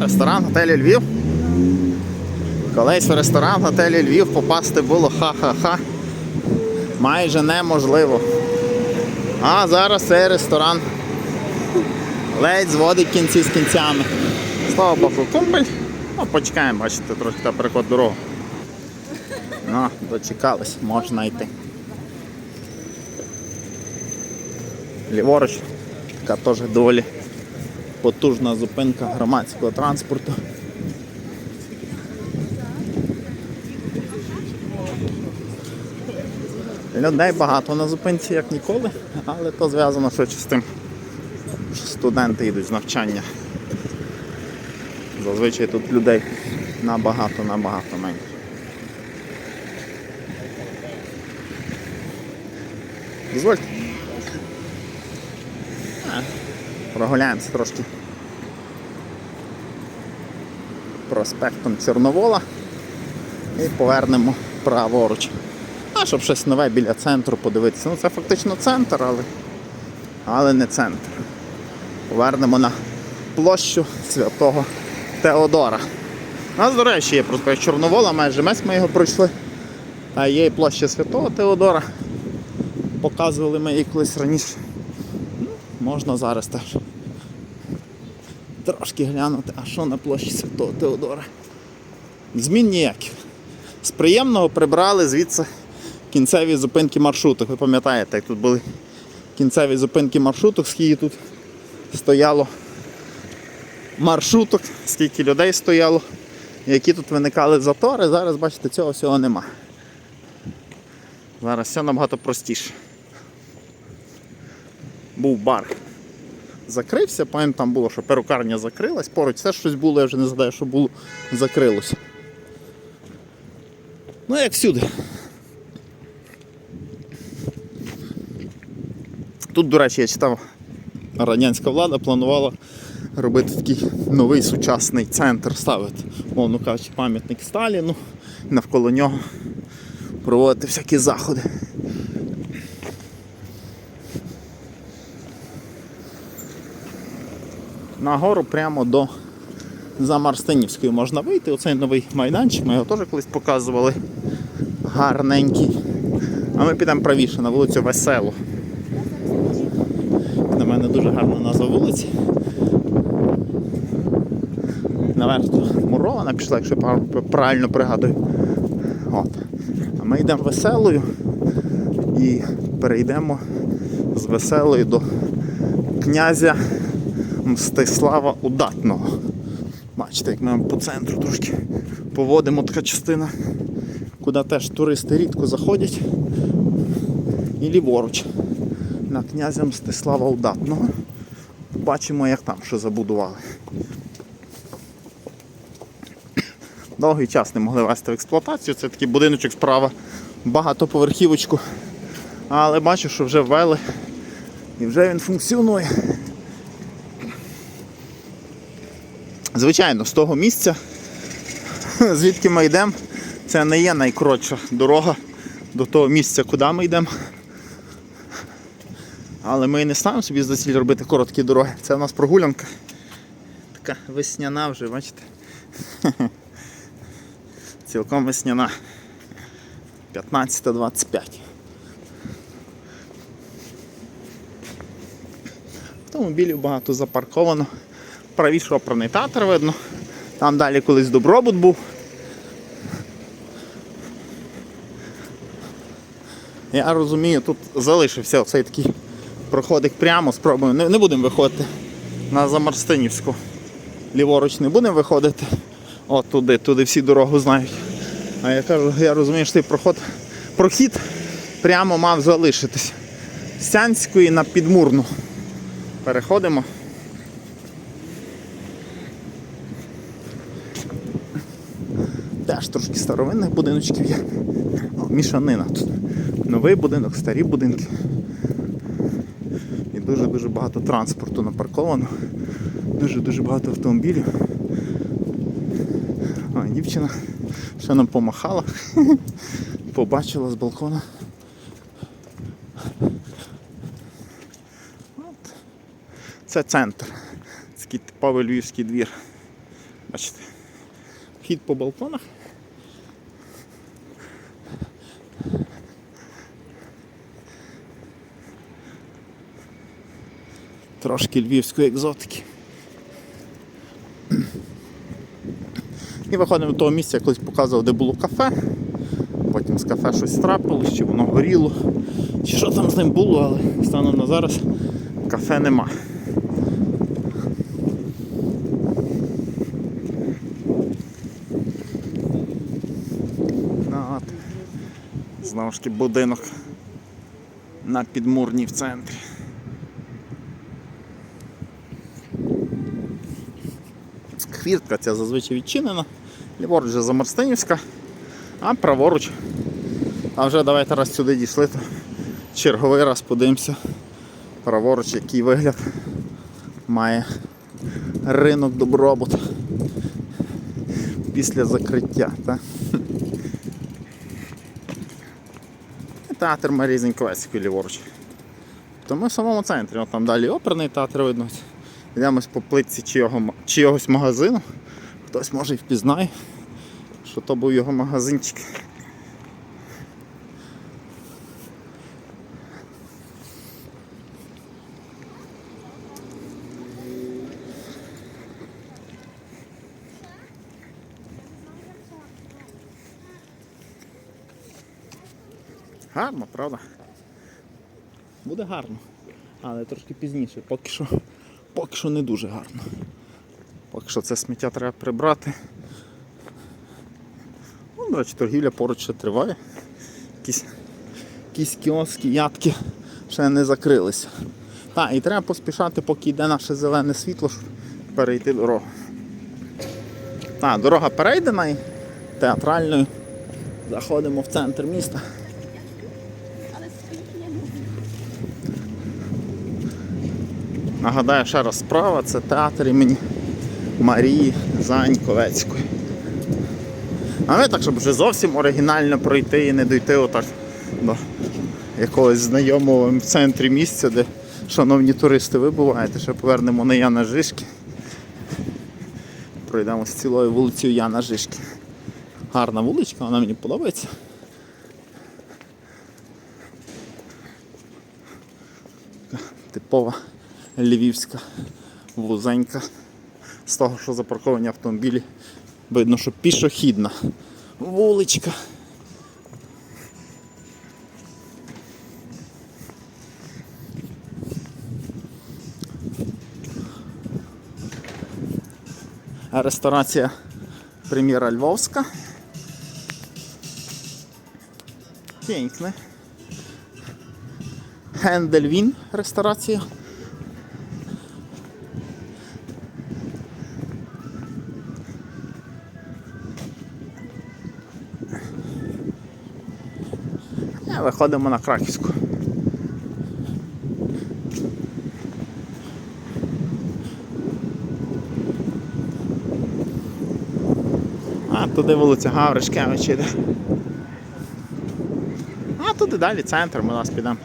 Ресторан готелі Львів. Колись в ресторан готелі Львів попасти було ха-ха-ха. Майже неможливо. А зараз цей ресторан ледь зводить кінці з кінцями. Слава Богу, кумпель. Ну, почекаємо, бачите, трохи та переход дорогу. Ну, дочекались, можна йти. Ліворуч, така теж доволі потужна зупинка громадського транспорту. Людей багато на зупинці, як ніколи, але то зв'язано швидше з тим, що студенти йдуть з навчання. Зазвичай тут людей набагато-набагато менше. Дозвольте. Прогуляємося трошки проспектом Чорновола і повернемо праворуч. А щоб щось нове біля центру подивитися. Ну це фактично центр, але, але не центр. Повернемо на площу святого Теодора. У нас, до речі, є проспект Чорновола, майже месь ми його пройшли. А є і площа Святого Теодора. Показували ми її колись раніше. Ну, можна зараз теж трошки глянути, а що на площі Святого Теодора. Змін ніяких. З приємного прибрали звідси кінцеві зупинки маршруток. Ви пам'ятаєте, як тут були кінцеві зупинки маршруток, скільки тут стояло маршруток, скільки людей стояло, які тут виникали затори. Зараз, бачите, цього всього нема. Зараз все набагато простіше. Був бар. Закрився, пам'ятаю, там було, що перукарня закрилась, поруч все щось було, я вже не знаю, що було, закрилося. Ну, як всюди. Тут, до речі, я читав, радянська влада планувала робити такий новий сучасний центр ставити, мовно кажучи, пам'ятник Сталіну, навколо нього проводити всякі заходи. Нагору прямо до Замарстинівської можна вийти. Оцей новий майданчик, ми його теж колись показували. Гарненький. А ми підемо правіше на вулицю Веселу. На мене дуже гарна назва вулиці. Наверх мурована пішла, якщо я правильно пригадую. От. А ми йдемо веселою і перейдемо з веселою до князя Мстислава Удатного. Бачите, як ми по центру трошки поводимо така частина, куди теж туристи рідко заходять. І ліворуч на князя Мстислава Удатного. Бачимо, як там що забудували. Довгий час не могли вести в експлуатацію. Це такий будиночок справа, багатоповерхівочку. Але бачу, що вже ввели і вже він функціонує. Звичайно, з того місця, звідки ми йдемо, це не є найкоротша дорога до того місця, куди ми йдемо. Але ми не ставимо собі за ціль робити короткі дороги. Це в нас прогулянка. Така весняна вже, бачите? Цілком весняна. 15-25. Автомобілів багато запарковано. Правіше оперний театр видно. Там далі колись добробут був. Я розумію, тут залишився цей такий проходик прямо, спробуємо. Не, не будемо виходити на Замарстинівську. Ліворуч не будемо виходити. От туди, туди всі дорогу знають. А я кажу, я розумію, що цей проход, прохід прямо мав залишитись. З Сянської на підмурну. Переходимо. Теж трошки старовинних будиночків є. Мішанина тут. Новий будинок, старі будинки. І дуже-дуже багато транспорту напарковано. Дуже-дуже багато автомобілів. А, дівчина ще нам помахала. Побачила з балкона. От. Це центр. Такий типовий львівський двір. Бачите. Вхід по балконах. Трошки львівської екзотики. І виходимо до того місця, я колись показував, де було кафе. Потім з кафе щось трапилось, чи воно горіло, чи що там з ним було, але станом на зараз кафе нема. Знову ж таки будинок на підмурній в центрі. Хвіртка ця зазвичай відчинена, ліворуч вже Замарстинівська, а праворуч. А вже давайте раз сюди дійшли, то черговий раз подивимося праворуч, який вигляд має ринок добробут після закриття. Та? Театр Марії Зіньковецької ліворуч. То ми в самому центрі, от там далі оперний театр видно. Йдемось по плитці чийого, ма- чийогось магазину. Хтось може і впізнає, що то був його магазинчик. Гарно, правда? Буде гарно. Але трошки пізніше. Поки що, поки що не дуже гарно. Поки що це сміття треба прибрати. Ну, до речі, торгівля поруч ще триває. Якісь, якісь кіоски, ядки ще не закрилися. Так, і треба поспішати, поки йде наше зелене світло, щоб перейти дорогу. Так, дорога перейдена і театральною. Заходимо в центр міста. Але скільки я люблю. Нагадаю ще раз справа, це театр імені Марії Заньковецької. А ми так, щоб вже зовсім оригінально пройти і не дойти отак до якогось знайомого в центрі місця, де шановні туристи ви буваєте, ще повернемо на Яна Жишки. Пройдемо з цілою вулицею Яна Жишки. Гарна вуличка, вона мені подобається. Типова львівська вузенька. З того, що запарковані автомобілі, видно, що пішохідна вуличка. Ресторація прем'єра Львовська. Piękne. Хендельвін ресторація. Виходимо на Краківську. А туди вулиця Гавришкевич іде. А туди далі центр, ми нас підемо.